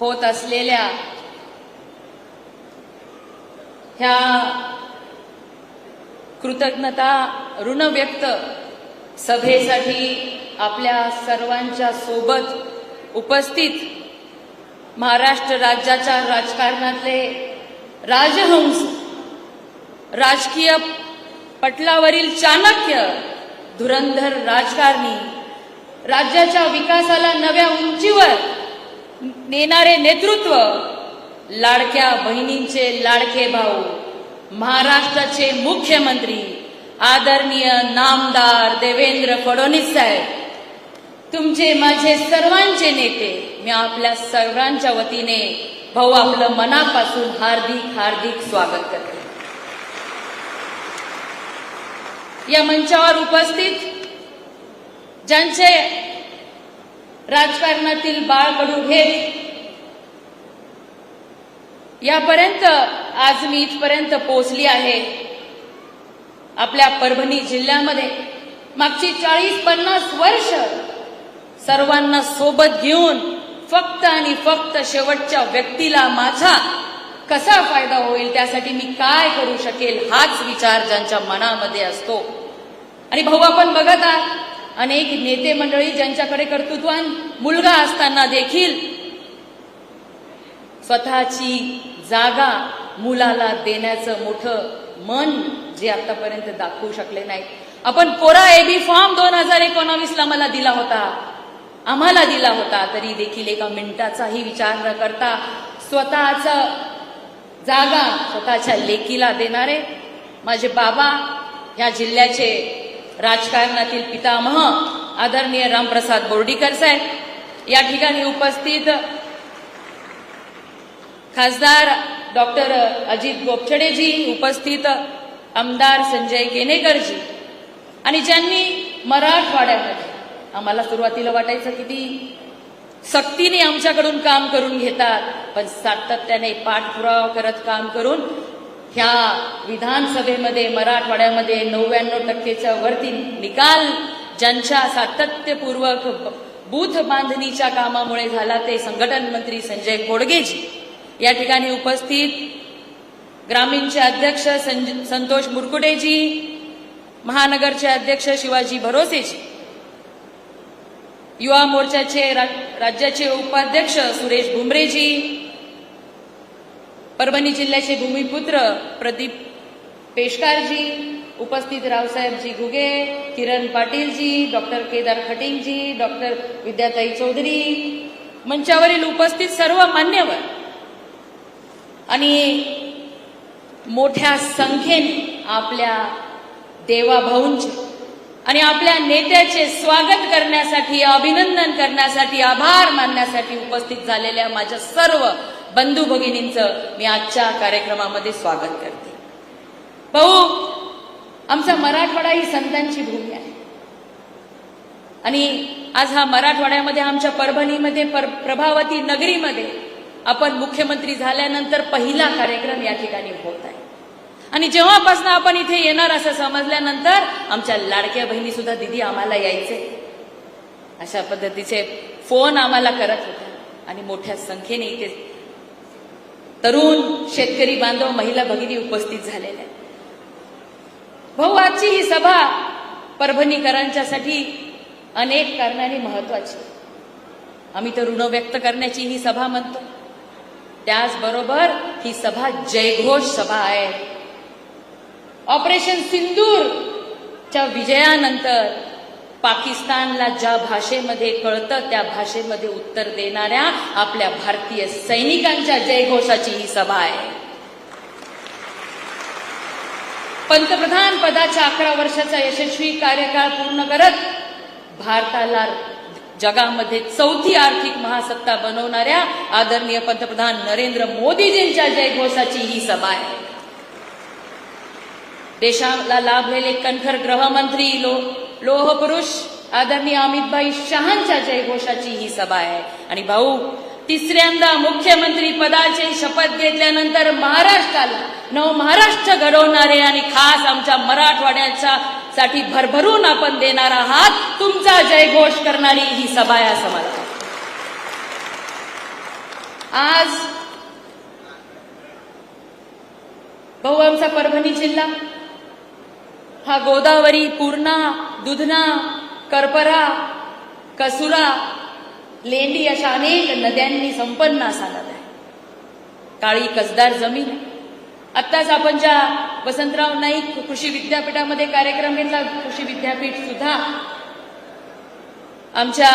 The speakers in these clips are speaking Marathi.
होत असलेल्या ह्या कृतज्ञता ऋण व्यक्त सभेसाठी आपल्या सर्वांच्या सोबत उपस्थित महाराष्ट्र राज्याच्या राजकारणातले राजहंस राजकीय पटलावरील चाणक्य धुरंधर राजकारणी राज्याच्या विकासाला नव्या उंचीवर नेणारे नेतृत्व लाडक्या बहिणींचे लाडके भाऊ महाराष्ट्राचे मुख्यमंत्री आदरणीय नामदार देवेंद्र फडणवीस साहेब. तुमचे माझे सर्वांचे नेते मी आपल्या सर्वांच्या वतीने भाऊ आपलं मनापासून हार्दिक हार्दिक स्वागत करते. या मंचावर उपस्थित ज्यांचे राजकारणातील बाळकडू घेत यापर्यंत आज मी इथपर्यंत पोहोचली आहे. आपल्या परभणी जिल्ह्यामध्ये मागची चाळीस पन्नास वर्ष सर्वांना सोबत घेऊन फक्त आणि फक्त शेवटच्या व्यक्तीला माझा कसा फायदा होईल त्यासाठी मी काय करू शकेल हाच विचार ज्यांच्या मनामध्ये असतो. आणि भाऊ आपण बघत आहात अनेक नेते मंडळी ज्यांच्याकडे कर्तृत्वान मुलगा असताना देखील स्वतःची जागा मुलाला देण्याचं मोठं मन जे आतापर्यंत दाखवू शकले नाही. आपण कोरा एबी फॉर्म दोन हजार एकोणावीसला मला दिला होता. आम्हाला दिला होता. तरी देखील एका मिनिटाचाही विचार न करता स्वतःच जागा स्वतःच्या लेकीला देणारे माझे बाबा या जिल्ह्याचे राजकारणातील पितामह आदरणीय रामप्रसाद बोर्डीकर साहेब. या ठिकाणी उपस्थित खासदार डॉक्टर अजित गोपछडेजी उपस्थित आमदार संजय केनेकरजी आणि ज्यांनी मराठवाड्यामध्ये आम्हाला सुरुवातीला वाटायचं किती सक्तीने आमच्याकडून काम करून घेतात पण सातत्याने पाठपुरावा करत काम करून ह्या विधानसभेमध्ये मराठवाड्यामध्ये नव्याण्णव टक्केच्या वरती निकाल ज्यांच्या सातत्यपूर्वक बूथ बांधणीच्या कामामुळे झाला ते संघटन मंत्री संजय खोडगेजी या ठिकाणी उपस्थित ग्रामीणचे अध्यक्ष संज- संतोष मुरकुटेजी महानगरचे अध्यक्ष शिवाजी भरोसेजी युवा मोर्चाचे रा- राज्याचे उपाध्यक्ष सुरेश भुमरेजी परभणी जिल्ह्याचे भूमिपुत्र प्रदीप पेशकारजी उपस्थित रावसाहेबजी घुगे किरण पाटीलजी डॉक्टर केदार खटिंगजी डॉक्टर विद्याताई चौधरी मंचावरील उपस्थित सर्व मान्यवर आणि मोठ्या संख्येने आपल्या देवाभाऊंचे आणि आपल्या नेत्याचे स्वागत करण्यासाठी अभिनंदन करण्यासाठी आभार मानण्यासाठी उपस्थित झालेल्या माझ्या सर्व बंधू भगिनींचं मी आजच्या कार्यक्रमामध्ये स्वागत करते. भाऊ आमचा मराठवाडा ही संतांची भूमी आहे. आणि आज हा मराठवाड्यामध्ये आमच्या परभणीमध्ये पर प्रभावती नगरीमध्ये आपण मुख्यमंत्री झाल्यानंतर पहिला कार्यक्रम या ठिकाणी होत आहे. आणि जेव्हापासून आपण इथे येणार असं समजल्यानंतर आमच्या लाडक्या बहिणी सुद्धा दिदी आम्हाला यायचे. अशा पद्धतीचे फोन आम्हाला करत होत्या. आणि मोठ्या संख्येने इथे तरुण शेतकरी बांधव महिला भगिनी उपस्थित झालेल्या आहेत. भाऊ आजची ही सभा परभणीकरांच्यासाठी अनेक कारणाने महत्वाची आम्ही तर ऋण व्यक्त करण्याची ही सभा म्हणतो. त्याचबरोबर ही सभा जयघोष सभा आहे. ऑपरेशन सिंदूरच्या विजयानंतर पाकिस्तानला ज्या भाषेमध्ये कळतं त्या भाषेमध्ये उत्तर देणाऱ्या आपल्या भारतीय सैनिकांच्या जयघोषाची ही सभा आहे. पंतप्रधान पदाच्या अकरा वर्षाचा यशस्वी कार्यकाळ पूर्ण करत भारताला जगामध्ये चौथी आर्थिक महासत्ता बनवणाऱ्या आदरणीय पंतप्रधान नरेंद्र मोदीजींच्या जयघोषाची ही सभा आहे. देशाला लाभलेले कणखर गृहमंत्री लोक लोह पुरुष आदरणीय अमितभाई शहांच्या जयघोषाची ही सभा आहे. आणि भाऊ तिसऱ्यांदा मुख्यमंत्री पदाची शपथ घेतल्यानंतर महाराष्ट्राला नव महाराष्ट्र घडवणारे आणि खास आमच्या मराठवाड्याच्या साठी भरभरून आपण देणार आहात तुमचा जयघोष करणारी ही सभा या समाज आज भाऊ आमचा परभणी जिल्हा हा गोदावरी पूर्णा दुधना करपरा कसुरा लेंडी अशा अनेक नद्यांनी संपन्न असा नद आहे. काळी कसदार जमीन आहे. आत्ताच आपण ज्या वसंतराव नाईक कृषी विद्यापीठामध्ये कार्यक्रम घेतला कृषी विद्यापीठ सुद्धा आमच्या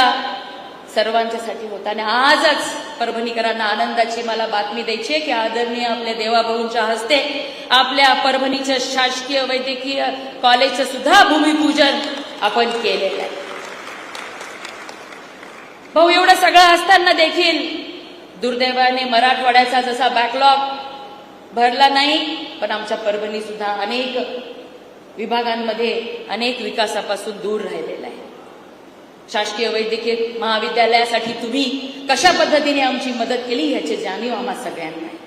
सर्वांच्यासाठी होता. आणि आजच परभणीकरांना आनंदाची मला बातमी द्यायची आहे की आदरणीय आपल्या देवाभाऊंच्या हस्ते आपल्या परभणीचं शासकीय वैद्यकीय कॉलेजचं सुद्धा भूमिपूजन आपण केलेलं आहे. भाऊ एवढं सगळं असताना देखील दुर्दैवाने मराठवाड्याचा जसा बॅकलॉग भरला नाही पण आमच्या परभणी सुद्धा अनेक विभागांमध्ये अनेक विकासापासून दूर राहिलेला शासकीय वैद्यकीय महाविद्यालयासाठी तुम्ही कशा पद्धतीने आमची मदत केली ह्याची जाणीव आम्हा सगळ्यांना आहे.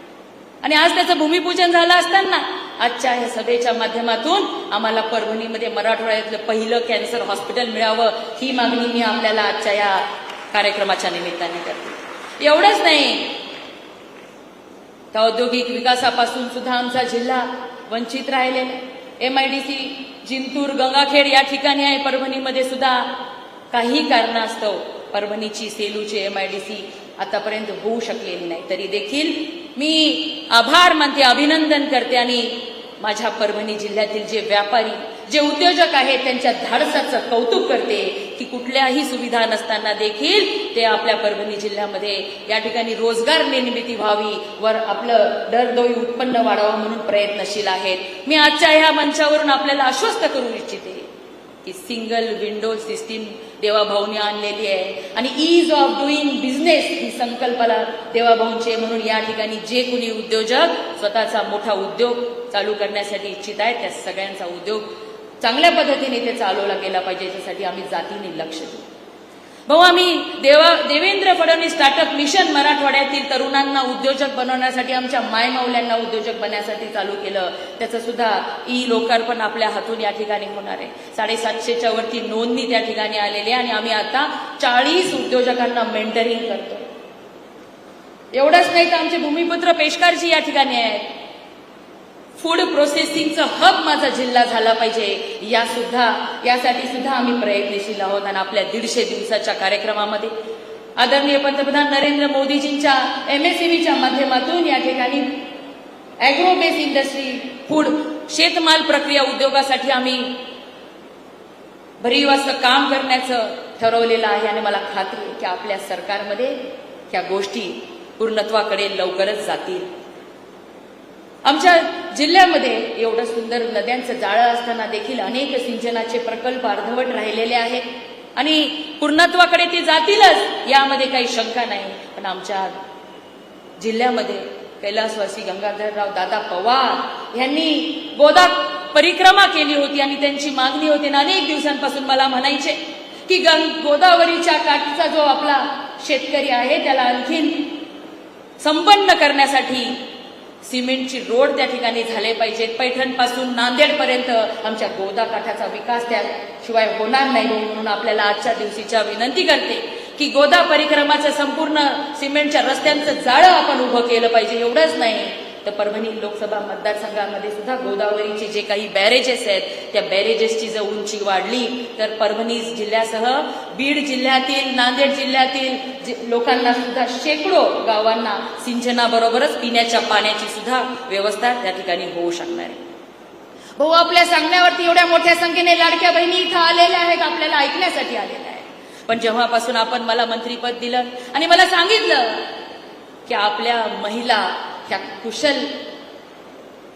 आणि आज त्याचं भूमिपूजन झालं असताना आजच्या या सभेच्या माध्यमातून आम्हाला परभणीमध्ये मराठवाड्यातलं पहिलं कॅन्सर हॉस्पिटल मिळावं ही मागणी मी आपल्याला आजच्या या कार्यक्रमाच्या निमित्ताने करते. एवढंच नाही तर औद्योगिक विकासापासून सुद्धा आमचा जिल्हा वंचित राहिलेला M I D C Jintur Gangakhed या ठिकाणी आहे परभणीमध्ये सुद्धा काही कारणास्तव परभणीची सेलूची एम आय डी सी आतापर्यंत होऊ शकलेली नाही. तरी देखील मी आभार मानते अभिनंदन करते आणि माझ्या परभणी जिल्ह्यातील जे व्यापारी जे उद्योजक आहेत त्यांच्या धाडसाचं कौतुक करते की कुठल्याही सुविधा नसताना देखील ते आपल्या परभणी जिल्ह्यामध्ये या ठिकाणी रोजगार निर्मिती व्हावी वर आपलं दरदोई उत्पन्न वाढावं म्हणून प्रयत्नशील आहेत. मी आजच्या ह्या मंचावरून आपल्याला आश्वस्त करू इच्छिते. की सिंगल विंडो सिस्टीम देवाभाऊने आणलेली आहे. आणि ईज ऑफ डुईंग बिझनेस ही संकल्पना देवाभाऊंची आहे. म्हणून या ठिकाणी जे कुणी उद्योजक स्वतःचा मोठा उद्योग चालू करण्यासाठी इच्छित आहे त्या सगळ्यांचा उद्योग चांगल्या पद्धतीने ते चालवला गेला पाहिजे. याच्यासाठी आम्ही जातीने लक्ष देऊ. भाऊ आम्ही देवा देवेंद्र फडणवीस स्टार्टअप मिशन मराठवाड्यातील तरुणांना उद्योजक बनवण्यासाठी आमच्या मायमाऊल्यांना उद्योजक बनण्यासाठी चालू केलं. त्याचं सुद्धा ई लोकार्पण आपल्या हातून या ठिकाणी होणार आहे. साडेसातशेच्या वरती नोंदणी त्या ठिकाणी आलेली आहे आणि आम्ही आता चाळीस उद्योजकांना मेंटरिंग करतो एवढंच नाही तर आमचे भूमिपुत्र पेशकारजी या ठिकाणी आहेत. फूड प्रोसेसिंगचं हब माझा जिल्हा झाला पाहिजे. या सुद्धा यासाठी सुद्धा आम्ही प्रयत्नशील आहोत आणि आपल्या दीडशे दिवसाच्या कार्यक्रमामध्ये. आदरणीय पंतप्रधान नरेंद्र मोदीजींच्या एमएसएमईच्या माध्यमातून या ठिकाणी अॅग्रो बेस इंडस्ट्री फूड शेतमाल प्रक्रिया उद्योगासाठी आम्ही भरीव असं काम करण्याचं ठरवलेलं आहे आणि मला खात्री की आपल्या सरकारमध्ये ह्या गोष्टी पूर्णत्वाकडे लवकरच जातील. आमच्या जिल्ह्यामध्ये एवढं सुंदर नद्यांचं जाळं असताना देखील अनेक सिंचनाचे प्रकल्प अर्धवट राहिलेले आहेत. आणि पूर्णत्वाकडे ते जातीलच यामध्ये काही शंका नाही. पण आमच्या जिल्ह्यामध्ये कैलासवासी गंगाधरराव दादा पवार यांनी गोदा परिक्रमा केली होती आणि त्यांची मागणी होती. आणि अनेक दिवसांपासून मला म्हणायचे की गंग गोदावरीच्या काठीचा जो आपला शेतकरी आहे त्याला आणखीन संपन्न करण्यासाठी सिमेंटची रोड त्या ठिकाणी झाले पाहिजेत पैठणपासून नांदेडपर्यंत आमच्या गोदा काठाचा विकास त्याशिवाय होणार नाही म्हणून आपल्याला आजच्या दिवशीच्या विनंती करते की गोदा परिक्रमाचं संपूर्ण सिमेंटच्या रस्त्यांचं जाळं आपण उभं केलं पाहिजे. एवढंच नाही. तर परभणी लोकसभा मतदारसंघामध्ये सुद्धा गोदावरीचे जे काही बॅरेजेस आहेत त्या बॅरेजेसची जर उंची वाढली तर परभणी जिल्ह्यासह बीड जिल्ह्यातील नांदेड जिल्ह्यातील जे- लोकांना सुद्धा शेकडो गावांना सिंचनाबरोबरच पिण्याच्या पाण्याची सुद्धा व्यवस्था त्या ठिकाणी होऊ शकणार आहे. भाऊ आपल्या सांगण्यावरती एवढ्या मोठ्या संख्येने लाडक्या बहिणी इथं आलेल्या आहेत आपल्याला ऐकण्यासाठी आलेल्या आहेत. पण जेव्हापासून आपण मला मंत्रीपद दिलं आणि मला सांगितलं की आपल्या महिला ह्या कुशल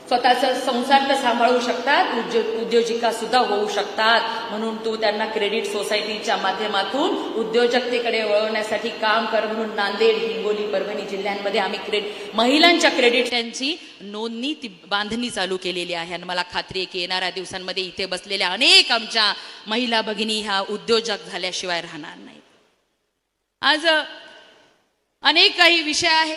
स्वतःचा संसार तर सांभाळू शकतात उद्योग उद्योजिका सुद्धा होऊ शकतात. म्हणून तू त्यांना क्रेडिट सोसायटीच्या माध्यमातून उद्योजकतेकडे वळवण्यासाठी काम कर म्हणून नांदेड हिंगोली परभणी जिल्ह्यांमध्ये आम्ही क्रेडिट महिलांच्या क्रेडिट त्यांची नोंदणी ती बांधणी चालू केलेली आहे. आणि मला खात्री आहे की येणाऱ्या दिवसांमध्ये इथे बसलेल्या अनेक आमच्या महिला भगिनी ह्या उद्योजक झाल्याशिवाय राहणार नाही आज अनेक काही विषय आहेत.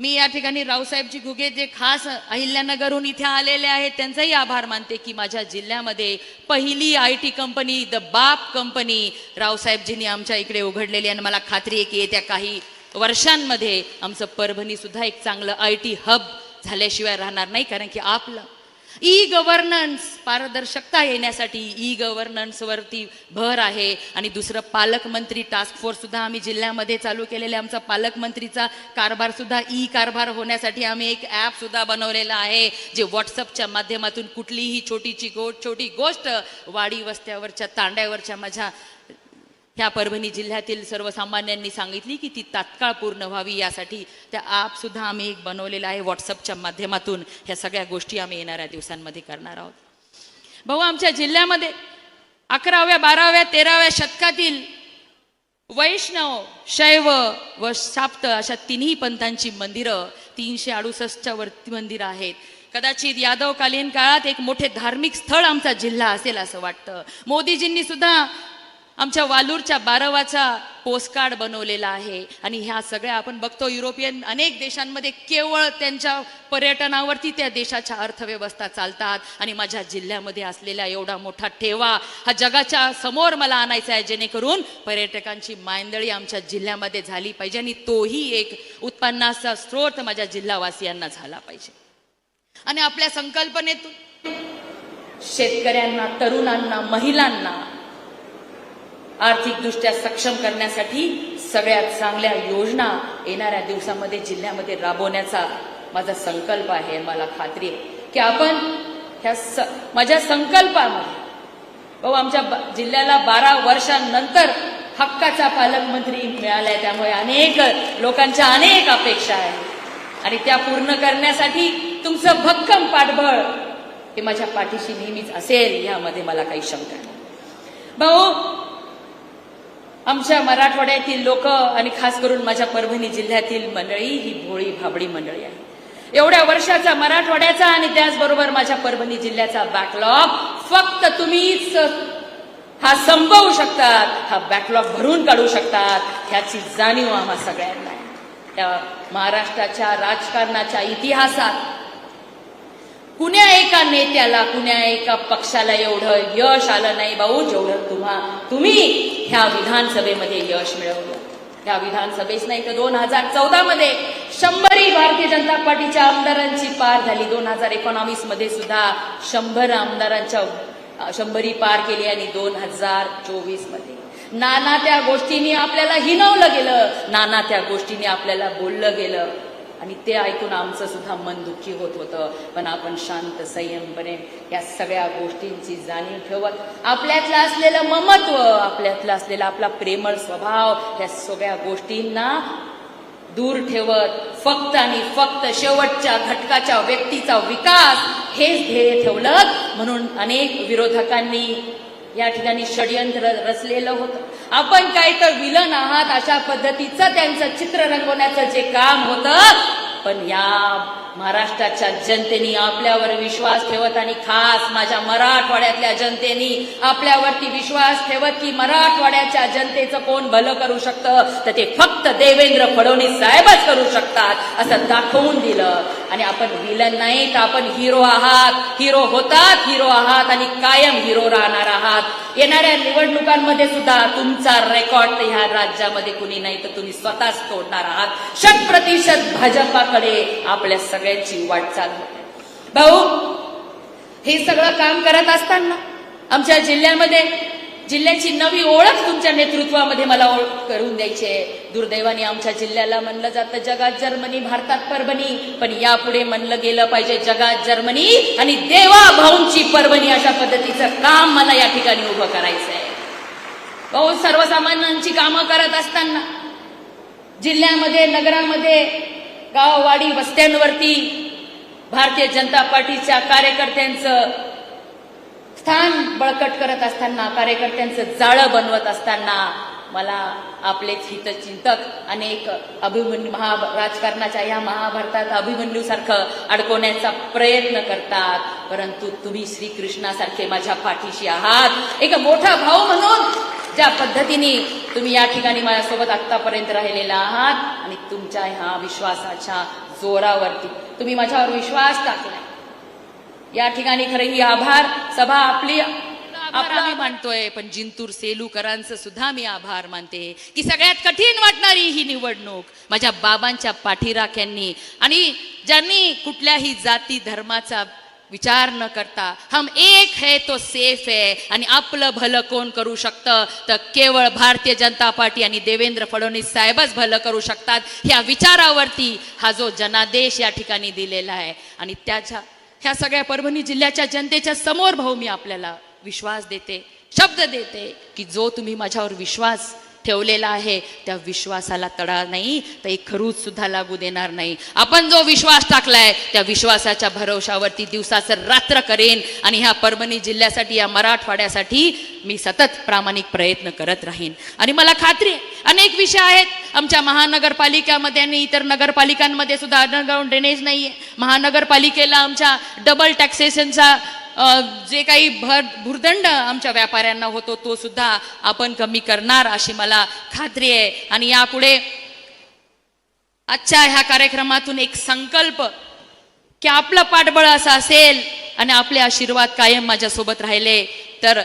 मी या ठिकाणी रावसाहेबजी घुगे जे खास अहिल्यानगरहून इथे आलेले आहेत त्यांचाही आभार मानते की माझ्या जिल्ह्यामध्ये पहिली I T company the Baap company रावसाहेबजींनी आमच्या इकडे उघडलेली आणि मला खात्री आहे की येत्या काही वर्षांमध्ये आमचं परभणीसुद्धा एक चांगलं आय टी हब झाल्याशिवाय राहणार नाही कारण की आपलं ई गव्हर्नन्स पारदर्शकता येण्यासाठी ई गव्हर्नन्सवरती भर आहे. आणि दुसरं पालकमंत्री टास्क फोर्ससुद्धा आम्ही जिल्ह्यामध्ये चालू केलेले. आमचा पालकमंत्रीचा कारभारसुद्धा ई कारभार होण्यासाठी आम्ही एक ॲप सुद्धा बनवलेला आहे जे व्हॉट्सअपच्या माध्यमातून कुठलीही छोटीची गो छोटी गोष्ट वाडी वस्त्यावरच्या तांड्यावरच्या माझ्या ह्या परभणी जिल्ह्यातील सर्वसामान्यांनी सांगितली की ती तात्काळ पूर्ण व्हावी यासाठी त्या ॲपसुद्धा आम्ही एक बनवलेला आहे व्हॉट्सअपच्या माध्यमातून. ह्या सगळ्या गोष्टी आम्ही येणाऱ्या दिवसांमध्ये करणार आहोत. भाऊ आमच्या जिल्ह्यामध्ये अकराव्या बाराव्या तेराव्या शतकातील वैष्णव शैव व शाप्त अशा तिन्ही पंथांची मंदिरं तीनशे अडुसष्टच्या वरती मंदिरं आहेत. कदाचित यादवकालीन काळात एक मोठे धार्मिक स्थळ आमचा जिल्हा असेल असं वाटतं. मोदीजींनी सुद्धा आमच्या वालूरच्या बारवाचा पोस्टकार्ड बनवलेला आहे. आणि ह्या सगळ्या आपण बघतो युरोपियन अनेक देशांमध्ये केवळ त्यांच्या पर्यटनावरती त्या देशाच्या अर्थव्यवस्था चालतात. आणि माझ्या जिल्ह्यामध्ये असलेला एवढा मोठा ठेवा हा जगाच्या समोर मला आणायचा आहे जेणेकरून पर्यटकांची मायंदळी आमच्या जिल्ह्यामध्ये झाली पाहिजे आणि तोही एक उत्पन्नाचा स्रोत माझ्या जिल्हावासियांना झाला पाहिजे. आणि आपल्या संकल्पनेतून शेतकऱ्यांना तरुणांना महिलांना आर्थिकदृष्ट्या सक्षम करण्यासाठी सगळ्यात चांगल्या योजना येणाऱ्या दिवसामध्ये जिल्ह्यामध्ये राबवण्याचा माझा संकल्प आहे मला खात्री आहे की आपण ह्या स माझ्या संकल्पामध्ये भाऊ आमच्या ब- जिल्ह्याला बारा वर्षांनंतर हक्काचा पालकमंत्री मिळालाय त्यामुळे अनेक लोकांच्या अनेक अपेक्षा आहेत. आणि त्या पूर्ण करण्यासाठी तुमचं भक्कम पाठबळ हे माझ्या पाठीशी नेहमीच असेल यामध्ये मला काही शंका नाही. भाऊ आमच्या मराठवाड्यातील लोक आणि खास करून माझ्या परभणी जिल्ह्यातील मंडळी ही भोळी भाबडी मंडळी आहे. एवढ्या वर्षाचा मराठवाड्याचा आणि त्याचबरोबर माझ्या परभणी जिल्ह्याचा बॅकलॉग फक्त तुम्हीच हा संपवू शकतात हा बॅकलॉग भरून काढू शकतात ह्याची जाणीव आम्हा सगळ्यांना आहे. त्या महाराष्ट्राच्या राजकारणाच्या इतिहासात कुण्या एका नेत्याला कुण्या एका पक्षाला एवढं यश आलं नाही भाऊ जेवढं तुम्हा तुम्ही ह्या विधानसभेमध्ये यश मिळवलं. ह्या विधानसभेच नाही तर दोन हजार चौदा मध्ये शंभरी भारतीय जनता पार्टीच्या आमदारांची पार झाली. दोन हजार एकोणावीसमध्ये सुद्धा शंभर आमदारांच्या शंभरी पार केली आणि दोन हजार चोवीसमध्ये नाना त्या गोष्टींनी आपल्याला हिनवलं गेलं. नाना त्या गोष्टींनी आपल्याला बोललं गेलं. आणि ते ऐकून आमचं सुद्धा मन दुःखी होत होतं. पण आपण शांत संयमपणे या सगळ्या गोष्टींची जाणीव ठेवत आपल्यातलं असलेलं ममत्व आपल्यातलं असलेला आपला प्रेमळ स्वभाव या सगळ्या गोष्टींना दूर ठेवत फक्त आणि फक्त शेवटच्या घटकाच्या व्यक्तीचा विकास हेच ध्येय ठेवलं. म्हणून अनेक विरोधकांनी या ठिकाणी षडयंत्र रचलेलं होतं. आपण काय तर विलन आहात अशा पद्धतीचं त्यांचं चित्र रंगवण्याचं जे काम होतं पण या महाराष्ट्राच्या जनतेनी आपल्यावर विश्वास ठेवत आणि खास माझ्या मराठवाड्यातल्या जनतेनी आपल्यावरती विश्वास ठेवत की मराठवाड्याच्या जनतेचं कोण भलं करू शकतं? तर ते फक्त देवेंद्र फडणवीस साहेबच करू शकतात असं दाखवून दिलं. आणि आपण विलन नाही तर आपण हिरो आहात. हिरो होतात हिरो आहात आणि कायम हिरो राहणार आहात. येणाऱ्या निवडणुकांमध्ये सुद्धा तुमचा रेकॉर्ड तर ह्या राज्यामध्ये कुणी नाही तर तुम्ही स्वतःच तोडणार आहात. शत प्रतिशत भाजपाकडे आपल्या सगळ्यांची वाटचाल होते. भाऊ हे सगळं काम करत असताना आमच्या जिल्ह्यामध्ये जिल्ह्याची नवी ओळख तुमच्या नेतृत्वामध्ये मला ओळख करून द्यायची आहे. दुर्दैवाने आमच्या जिल्ह्याला म्हणलं जातं जगात जर्मनी भारतात परभणी पण यापुढे म्हणलं गेलं पाहिजे जगात जर्मनी आणि देवा भाऊंची परभणी अशा पद्धतीचं काम मला या ठिकाणी उभं करायचं आहे भाऊ सर्वसामान्यांची कामं करत असताना जिल्ह्यामध्ये नगरामध्ये गाववाडी वस्त्यांवरती भारतीय जनता पार्टीच्या कार्यकर्त्यांचं स्थान बळकट करत असताना कार्यकर्त्यांचं जाळं बनवत असताना मला आपलेच हितचिंतक अनेक अभिमन्यू महा राजकारणाच्या या महाभारतात अभिमन्यूसारखं अडकवण्याचा प्रयत्न करतात. परंतु तुम्ही श्रीकृष्णासारखे माझ्या पाठीशी आहात. एक मोठा भाऊ म्हणून ज्या पद्धतीने तुम्ही या ठिकाणी माझ्यासोबत आत्तापर्यंत राहिलेला आहात आणि तुमच्या ह्या विश्वासाच्या जोरावरती तुम्ही माझ्यावर विश्वास टाकलाय. या ठिकाणी खरं ही आभार. सभा आपली आभार आम्ही मानतोय पण जिंतूर सेलूकरांचं सुद्धा मी आभार मानते की सगळ्यात कठीण वाटणारी ही निवडणूक माझ्या बाबांच्या पाठीराख्यांनी. आणि ज्यांनी कुठल्याही जाती धर्माचा विचार न करता हम एक है तो सेफ है आणि आपलं भलं कोण करू शकतं? तर केवळ भारतीय जनता पार्टी आणि देवेंद्र फडणवीस साहेबच भलं करू शकतात. ह्या विचारावरती हा जो जनादेश या ठिकाणी दिलेला आहे. आणि त्याच्या ह्या सगळ्या परभणी जिल्ह्याच्या जनतेच्या समोर भाऊ मी आपल्याला विश्वास देते शब्द देते की जो तुम्ही माझ्यावर विश्वास ठेवलेला आहे त्या विश्वासाला तडा नाही तर एक खरूच सुद्धा लागू देणार नाही. आपण जो विश्वास टाकलाय त्या विश्वासाच्या भरोशावरती दिवसाचं रात्र करेन आणि ह्या परभणी जिल्ह्यासाठी या मराठवाड्यासाठी मी सतत प्रामाणिक प्रयत्न करत राहीन. आणि मला खात्री आहे अनेक विषय आहेत. आमच्या महानगरपालिकामध्ये आणि इतर नगरपालिकांमध्ये सुद्धा अंडरग्राऊंड ड्रेनेज नाही आहे महानगरपालिकेला आमच्या डबल टॅक्सेशनचा जे काही भर भुर्दंड आमच्या व्यापाऱ्यांना होतो तो सुद्धा आपण कमी करणार अशी मला खात्री आहे. आणि यापुढे आजच्या ह्या कार्यक्रमातून एक संकल्प की आपलं पाठबळ असं असेल आणि आपले आशीर्वाद कायम माझ्यासोबत राहिले तर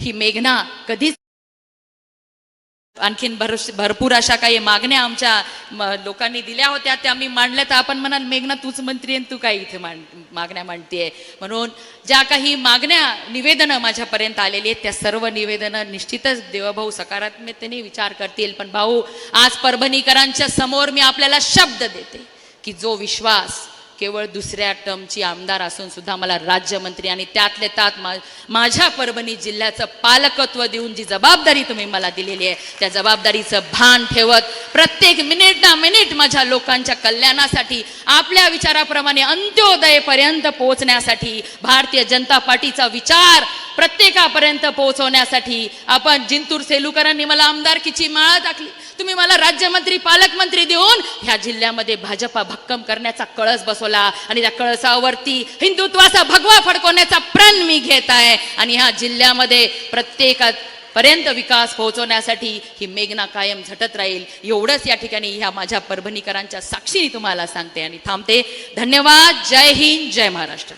ही मेघना कधीच आणखीन भर भरपूर अशा काही मागण्या आमच्या म- लोकांनी दिल्या होत्या. त्या मी मांडल्या तर आपण म्हणाल मेघना तूच मंत्री आणि तू काय इथे मांड मागण्या मांडतीये? म्हणून ज्या काही मागण्या निवेदनं माझ्यापर्यंत आलेली आहेत त्या सर्व निवेदनं निश्चितच देवभाऊ सकारात्मकतेने विचार करतील. पण भाऊ आज परभणीकरांच्या समोर मी आपल्याला शब्द देते की जो विश्वास केवळ दुसऱ्या टर्मची आमदार असून सुद्धा मला राज्यमंत्री आणि त्यातले त्यात मा माझ्या परभणी जिल्ह्याचं पालकत्व देऊन जी जबाबदारी तुम्ही मला दिलेली आहे त्या जबाबदारीचं भान ठेवत प्रत्येक मिनिट ना मिनिट माझ्या लोकांच्या कल्याणासाठी आपल्या विचाराप्रमाणे अंत्योदयपर्यंत पोहोचण्यासाठी भारतीय जनता पार्टीचा विचार प्रत्येकापर्यंत पोहोचवण्यासाठी आपण जिंतूर सेलूकरांनी मला आमदारकीची माळा टाकली तुम्ही मला राज्यमंत्री पालकमंत्री देऊन ह्या जिल्ह्यामध्ये भाजपा भक्कम करण्याचा कळस बसवला. आणि त्या कळसावरती हिंदुत्वाचा भगवा फडकवण्याचा प्रण मी घेत आहे. आणि ह्या जिल्ह्यामध्ये प्रत्येकात पर्यंत विकास पोहोचवण्यासाठी ही मेघना कायम झटत राहील. एवढंच या ठिकाणी ह्या माझ्या परभणीकरांच्या साक्षीने तुम्हाला सांगते आणि थांबते. धन्यवाद. जय हिंद. जय महाराष्ट्र.